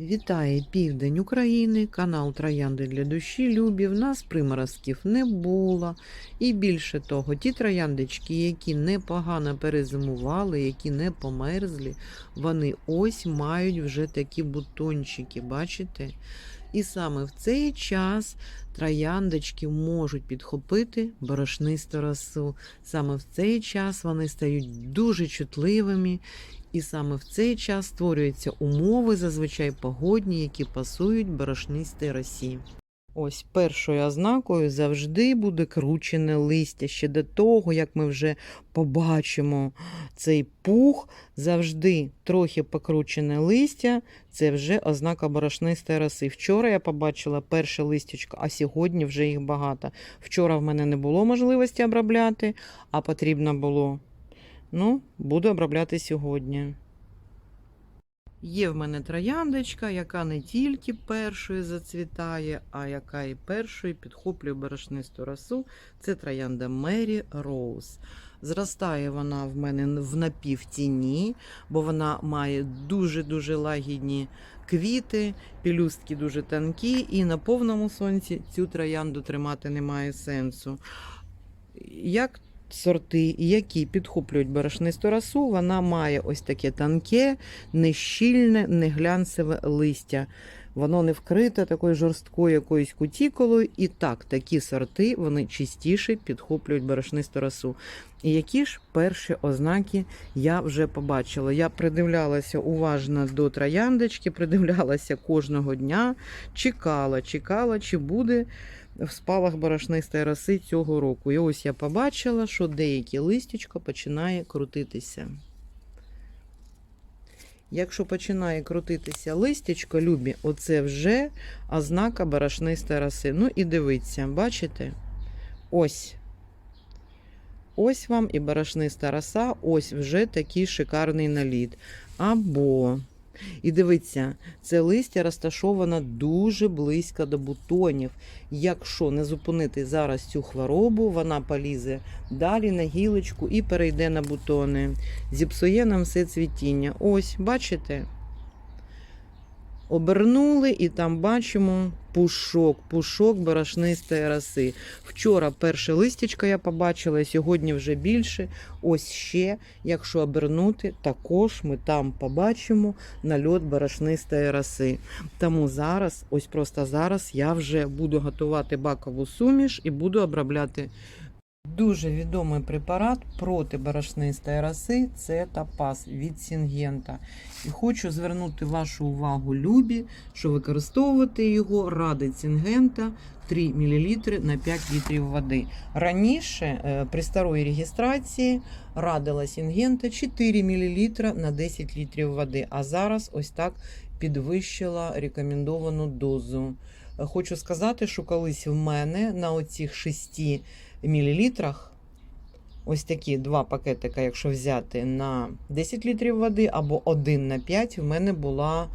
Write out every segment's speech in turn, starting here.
Вітає південь України, канал Троянди для душі любі. В нас приморозків не було. І більше того, ті трояндочки, які непогано перезимували, які не померзли, вони ось мають вже такі бутончики, бачите? І саме в цей час трояндочки можуть підхопити борошнисту росу. Саме в цей час вони стають дуже чутливими і саме в цей час створюються умови, зазвичай погодні, які пасують борошнистій росі. Ось першою ознакою завжди буде кручене листя. Ще до того, як ми вже побачимо цей пух, завжди трохи покручене листя це вже ознака борошнистої роси. Вчора я побачила перше листячко, а сьогодні вже їх багато. Вчора в мене не було можливості обробляти, а потрібно було. Ну, буду обробляти сьогодні. Є в мене трояндочка, яка не тільки першою зацвітає, а яка і першою підхоплює борошнисту росу. Це троянда Мері Роуз. Зростає вона в мене в напівтіні, бо вона має дуже-дуже лагідні квіти, пілюстки дуже тонкі, і на повному сонці цю троянду тримати немає сенсу. Як сорти, які підхоплюють борошнисту росу, вона має ось таке тонке, нещільне, неглянцеве листя. Воно не вкрите такою жорсткою якоюсь кутікулою. І так, такі сорти вони частіше підхоплюють борошнисту росу. І які ж перші ознаки я вже побачила? Я придивлялася уважно до трояндочки, придивлялася кожного дня, чекала, чекала, чи буде в спалах борошнистої роси цього року. І ось я побачила, що деяке листячко починає крутитися. Якщо починає крутитися листячко, любі, оце вже ознака борошнистої роси. Ну і дивіться, бачите? Ось. Ось вам і борошниста роса, ось вже такий шикарний наліт. Або і дивіться, це листя розташовано дуже близько до бутонів. Якщо не зупинити зараз цю хворобу, вона полізе далі на гілочку і перейде на бутони. Зіпсує нам все цвітіння. Ось, бачите? Обернули і там бачимо пушок, пушок барашнистої роси. Вчора перше листячко я побачила, сьогодні вже більше. Ось ще, якщо обернути, також ми там побачимо нальот барашнистої роси. Тому зараз, ось просто зараз, я вже буду готувати бакову суміш і буду обробляти. Дуже відомий препарат проти борошнистої роси це тапас від Сінгента. І хочу звернути вашу увагу, любі, що використовувати його радить Сінгента 3 мл на 5 літрів води. Раніше е, при старої реєстрації радила Сінгента 4 мл на 10 літрів води, а зараз ось так підвищила рекомендовану дозу. Е, Хочу сказати, що колись в мене на оцих 6 мілілітрах. Ось такі два пакетика, якщо взяти на 10 літрів води або 1 на 5, в мене була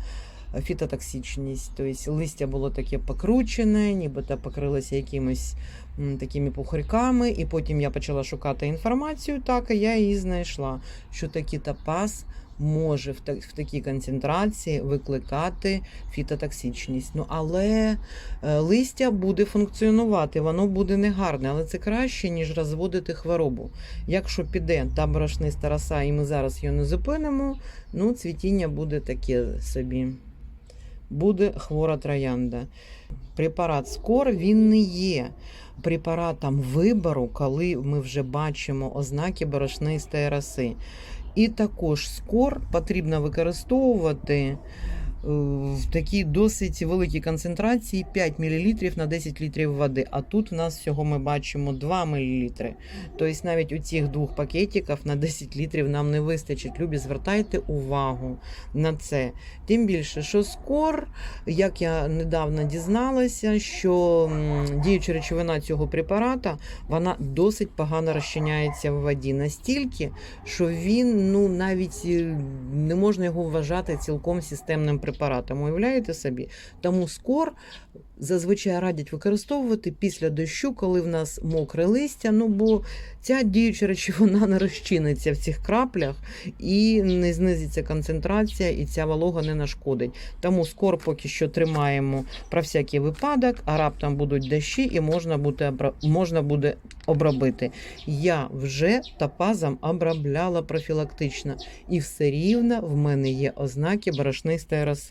фітотоксичність. Тобто листя було таке покручене, нібито покрилося якимось м, такими пухарьками. І потім я почала шукати інформацію, так і я її знайшла, що такий тапас може в, так, в такій концентрації викликати фітотоксичність. Ну, але е, листя буде функціонувати, воно буде негарне, але це краще, ніж розводити хворобу. Якщо піде та борошниста роса, і ми зараз її не зупинимо, ну, цвітіння буде таке собі. Буде хвора троянда. Препарат скор він не є препаратом вибору, коли ми вже бачимо ознаки борошнистої роси. І також скор потрібно використовувати в такій досить великій концентрації 5 мл на 10 літрів води. А тут в нас всього ми бачимо 2 мл. Тобто навіть у цих двох пакетиків на 10 літрів нам не вистачить. Любі, звертайте увагу на це. Тим більше, що скор, як я недавно дізналася, що діюча речовина цього препарата вона досить погано розчиняється в воді. Настільки, що він ну навіть е, не можна його вважати цілком системним препаратом. Препаратом. Уявляєте собі? Тому скор зазвичай радять використовувати після дощу, коли в нас мокре листя. Ну бо ця діюча речовина не розчиниться в цих краплях і не знизиться концентрація, і ця волога не нашкодить. Тому скор поки що тримаємо про всякий випадок, а раптом будуть дощі і можна буде, можна буде обробити. Я вже топазом обробляла профілактично, і все рівно в мене є ознаки борошнистої роси.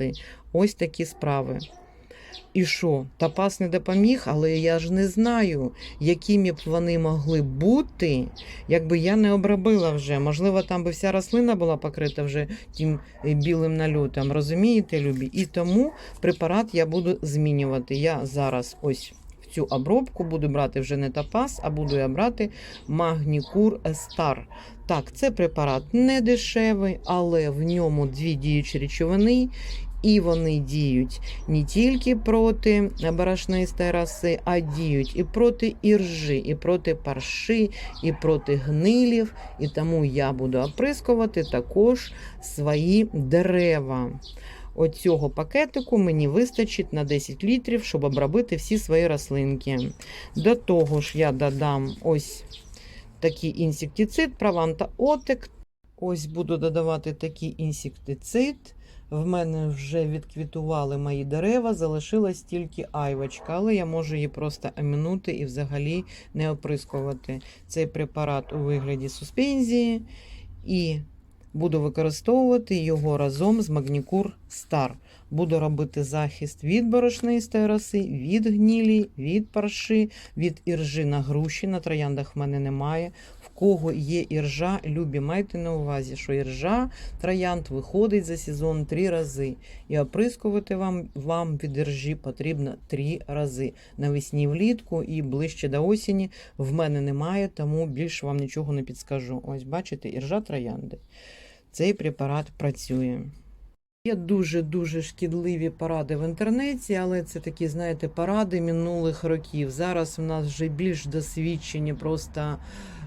Ось такі справи. І що, Тапас не допоміг, але я ж не знаю, якими б вони могли бути, якби я не обробила вже. Можливо, там би вся рослина була покрита вже тим е, білим нальотом. Розумієте, любі? І тому препарат я буду змінювати. Я зараз ось цю обробку буду брати вже не топаз, а буду я брати Магнікур Стар. Так, це препарат не дешевий, але в ньому дві діючі речовини. І вони діють не тільки проти борошнистої роси, а діють і проти іржи, і проти парши, і проти гнилів. І тому я буду оприскувати також свої дерева. Оцього пакетику мені вистачить на 10 літрів, щоб обробити всі свої рослинки. До того ж, я додам ось такий інсектицид, Праванта Отек. Ось буду додавати такий інсектицид. В мене вже відквітували мої дерева, залишилась тільки айвочка, але я можу її просто амінути і взагалі не оприскувати. Цей препарат у вигляді суспензії і буду використовувати його разом з Магнікур Стар. Буду робити захист від борошнистої роси, від гнілі, від парши, від іржи на груші. На трояндах в мене немає. В кого є іржа, любі, майте на увазі, що іржа троянд виходить за сезон три рази. І оприскувати вам, вам від іржі потрібно три рази. Навесні влітку і ближче до осені в мене немає, тому більше вам нічого не підскажу. Ось бачите, іржа троянди. Цей препарат працює. Є дуже-дуже шкідливі поради в інтернеті, але це такі, знаєте, поради минулих років. Зараз у нас вже більш досвідчені, просто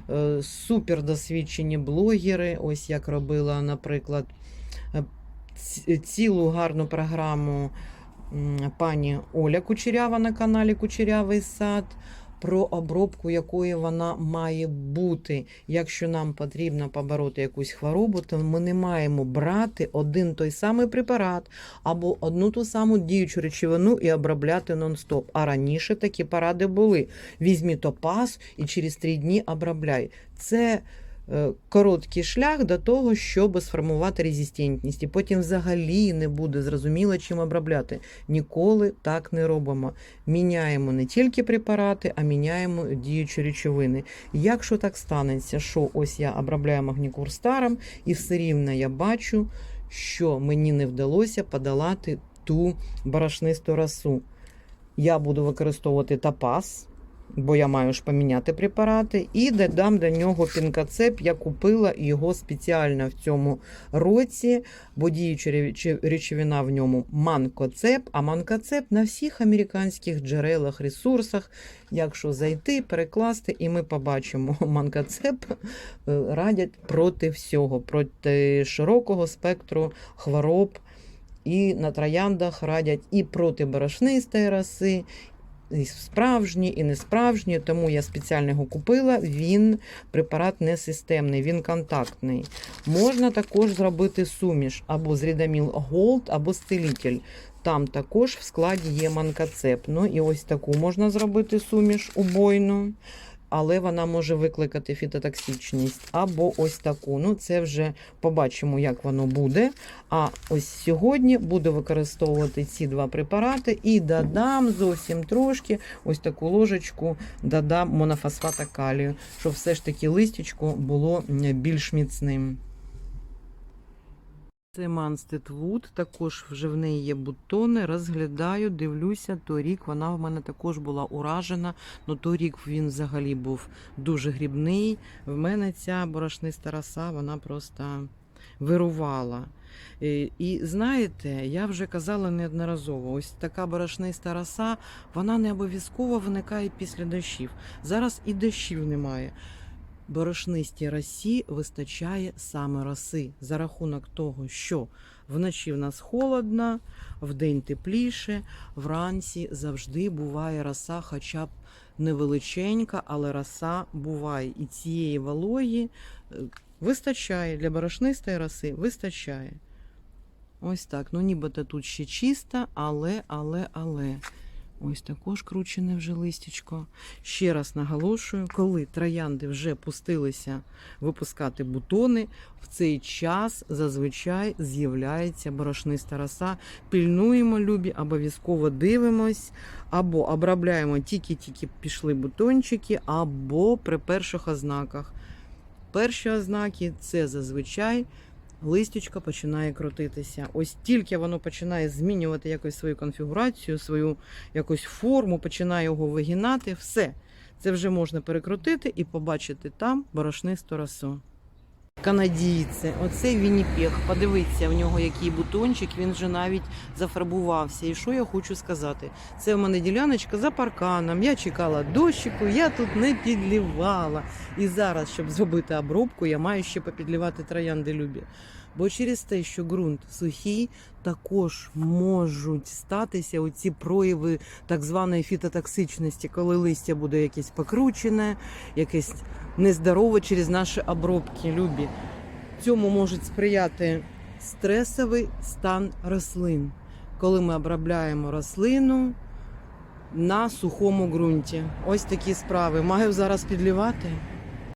е, супер досвідчені блогери. Ось як робила, наприклад, е, цілу гарну програму пані Оля Кучерява на каналі Кучерявий сад. Про обробку якої вона має бути. Якщо нам потрібно побороти якусь хворобу, то ми не маємо брати один той самий препарат або одну ту саму діючу речовину і обробляти нон-стоп. А раніше такі поради були: візьмі топаз і через три дні обробляй. Це короткий шлях до того, щоб сформувати резистентність. І потім взагалі не буде зрозуміло, чим обробляти. Ніколи так не робимо. Міняємо не тільки препарати, а міняємо діючі речовини. Якщо так станеться, що ось я обробляю магнікур старом, і все рівно я бачу, що мені не вдалося подолати ту борошнисту росу. Я буду використовувати топаз, бо я маю ж поміняти препарати, і додам до нього пінкацеп. Я купила його спеціально в цьому році, бо діюча речовина в ньому манкоцеп, а манкоцеп на всіх американських джерелах, ресурсах. Якщо зайти, перекласти, і ми побачимо, манкоцеп е, радять проти всього, проти широкого спектру хвороб. І на трояндах радять і проти борошнистої роси, і справжні, і несправжні. Тому я спеціально його купила. Він препарат не системний, він контактний. Можна також зробити суміш або з Рідаміл Голд, або з. Там також в складі є манкацеп. Ну і ось таку можна зробити суміш убойну. Але вона може викликати фітотоксичність. Або ось таку. Ну, це вже побачимо, як воно буде. А ось сьогодні буду використовувати ці два препарати і додам зовсім трошки ось таку ложечку, додам монофосфата калію, щоб все ж таки листячко було більш міцним. Це Манстед Вуд, також вже в неї є бутони. Розглядаю, дивлюся, торік вона в мене також була уражена. Ну торік він взагалі був дуже грібний. В мене ця борошниста роса, вона просто вирувала. І, і знаєте, я вже казала неодноразово, ось така борошниста роса, вона не обов'язково виникає після дощів. Зараз і дощів немає. Борошнистій росі вистачає саме роси за рахунок того, що вночі в нас холодно, вдень тепліше, вранці завжди буває роса, хоча б невеличенька, але роса буває. І цієї вологі е, вистачає для борошнистої роси, вистачає. Ось так. Ну, нібито тут ще чисто, але, але, але. Ось також кручене вже листячко. Ще раз наголошую, коли троянди вже пустилися випускати бутони, в цей час зазвичай з'являється борошниста роса. Пільнуємо, любі, обов'язково дивимось, або обробляємо тільки-тільки пішли бутончики, або при перших ознаках. Перші ознаки це зазвичай листячко починає крутитися. Ось тільки воно починає змінювати якось свою конфігурацію, свою якусь форму, починає його вигинати, все. Це вже можна перекрутити і побачити там борошнисту росу. Канадійце, оцей Вінніпех. Подивіться, в нього який бутончик, він вже навіть зафарбувався. І що я хочу сказати? Це в мене діляночка за парканом. Я чекала дощику, я тут не підлівала. І зараз, щоб зробити обробку, я маю ще попідлівати троянди любі. Бо через те, що ґрунт сухий, також можуть статися оці прояви так званої фітотоксичності, коли листя буде якесь покручене, якесь нездорове через наші обробки. Любі. Цьому можуть сприяти стресовий стан рослин, коли ми обробляємо рослину на сухому ґрунті. Ось такі справи. Маю зараз підлівати.